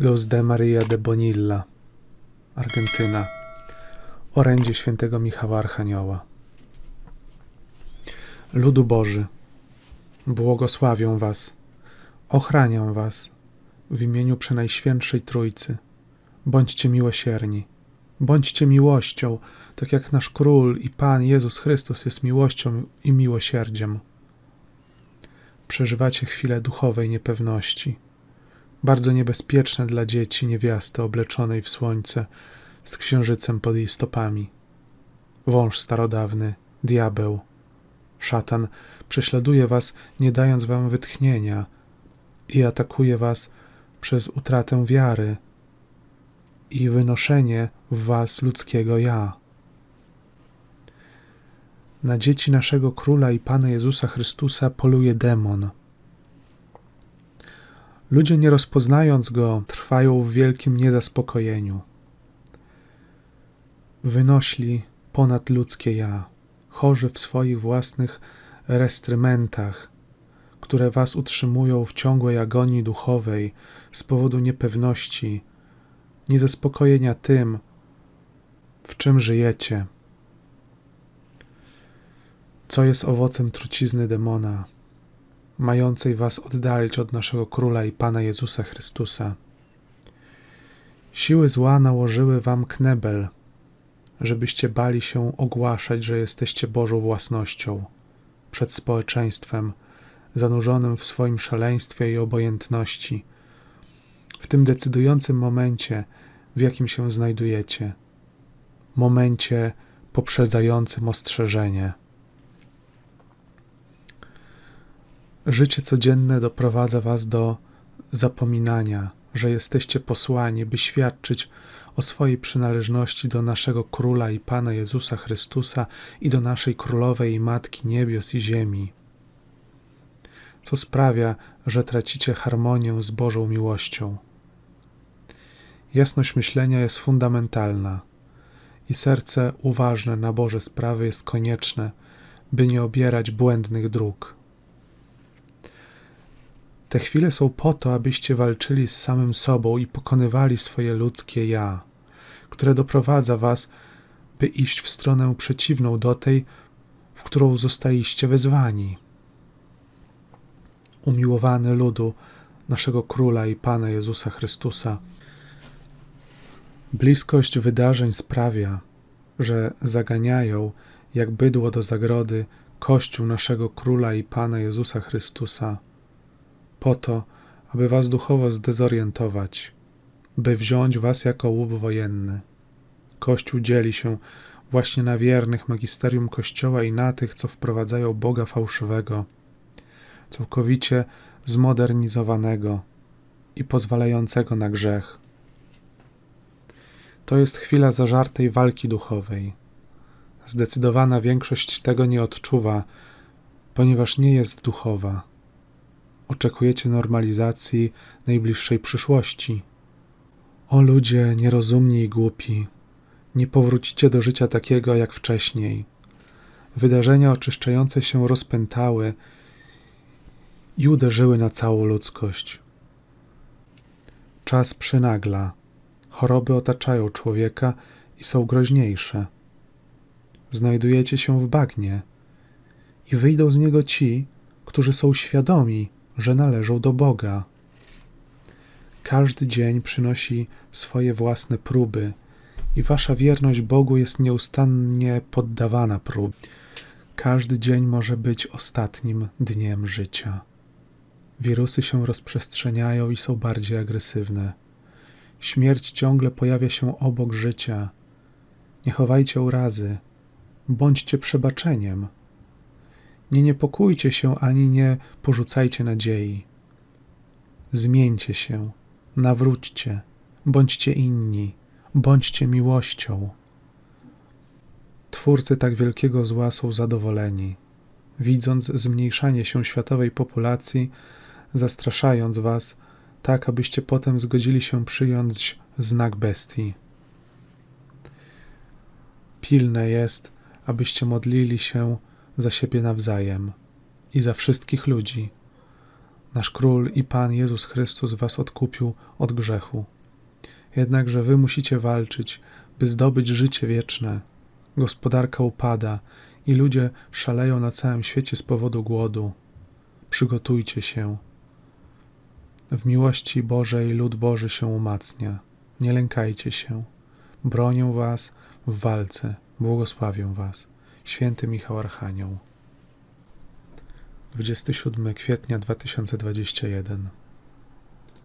Luz de Maria de Bonilla, Argentyna. Orędzie świętego Michała Archanioła. Ludu Boży, błogosławią Was, ochraniam Was w imieniu Przenajświętszej Trójcy. Bądźcie miłosierni, bądźcie miłością, tak jak nasz Król i Pan Jezus Chrystus jest miłością i miłosierdziem. Przeżywacie chwilę duchowej niepewności, bardzo niebezpieczne dla dzieci niewiasty obleczonej w słońce, z księżycem pod jej stopami. Wąż starodawny, diabeł, szatan prześladuje was, nie dając wam wytchnienia i atakuje was przez utratę wiary i wynoszenie w was ludzkiego ja. Na dzieci naszego Króla i Pana Jezusa Chrystusa poluje demon. Ludzie, nie rozpoznając go, trwają w wielkim niezaspokojeniu wynośli ponad ludzkie ja, chorzy w swoich własnych restrymentach, które was utrzymują w ciągłej agonii duchowej z powodu niepewności, niezaspokojenia tym, w czym żyjecie. Co jest owocem trucizny demona, mającej was oddalić od naszego Króla i Pana Jezusa Chrystusa? Siły zła nałożyły wam knebel, żebyście bali się ogłaszać, że jesteście Bożą własnością przed społeczeństwem zanurzonym w swoim szaleństwie i obojętności, w tym decydującym momencie, w jakim się znajdujecie, momencie poprzedzającym ostrzeżenie. Życie codzienne doprowadza Was do zapominania, że jesteście posłani, by świadczyć o swojej przynależności do naszego Króla i Pana Jezusa Chrystusa i do naszej Królowej i Matki Niebios i Ziemi, co sprawia, że tracicie harmonię z Bożą miłością. Jasność myślenia jest fundamentalna i serce uważne na Boże sprawy jest konieczne, by nie obierać błędnych dróg. Te chwile są po to, abyście walczyli z samym sobą i pokonywali swoje ludzkie ja, które doprowadza was, by iść w stronę przeciwną do tej, w którą zostaliście wezwani. Umiłowany ludu naszego Króla i Pana Jezusa Chrystusa, bliskość wydarzeń sprawia, że zaganiają, jak bydło do zagrody, Kościół naszego Króla i Pana Jezusa Chrystusa po to, aby was duchowo zdezorientować, by wziąć was jako łup wojenny. Kościół dzieli się właśnie na wiernych magisterium Kościoła i na tych, co wprowadzają Boga fałszywego, całkowicie zmodernizowanego i pozwalającego na grzech. To jest chwila zażartej walki duchowej. Zdecydowana większość tego nie odczuwa, ponieważ nie jest duchowa oczekujecie normalizacji najbliższej przyszłości. O ludzie nierozumni i głupi, nie powrócicie do życia takiego jak wcześniej. Wydarzenia oczyszczające się rozpętały i uderzyły na całą ludzkość. Czas przynagla, choroby otaczają człowieka i są groźniejsze. Znajdujecie się w bagnie i wyjdą z niego ci, którzy są świadomi, że należą do Boga. Każdy dzień przynosi swoje własne próby i wasza wierność Bogu jest nieustannie poddawana prób. Każdy dzień może być ostatnim dniem życia. Wirusy się rozprzestrzeniają i są bardziej agresywne. Śmierć ciągle pojawia się obok życia. Nie chowajcie urazy, bądźcie przebaczeniem. Nie niepokójcie się ani nie porzucajcie nadziei. Zmieńcie się, nawróćcie, bądźcie inni, bądźcie miłością. Twórcy tak wielkiego zła są zadowoleni, widząc zmniejszanie się światowej populacji, zastraszając was, tak abyście potem zgodzili się przyjąć znak bestii. Pilne jest, abyście modlili się za siebie nawzajem i za wszystkich ludzi, Nasz Król i Pan Jezus Chrystus was odkupił od grzechu. Jednakże wy musicie walczyć, by zdobyć życie wieczne. Gospodarka upada i ludzie szaleją na całym świecie z powodu głodu. Przygotujcie się. W miłości Bożej lud Boży się umacnia. Nie lękajcie się. Bronię was w walce. Błogosławię was. Święty Michał Archanioł. 27 kwietnia 2021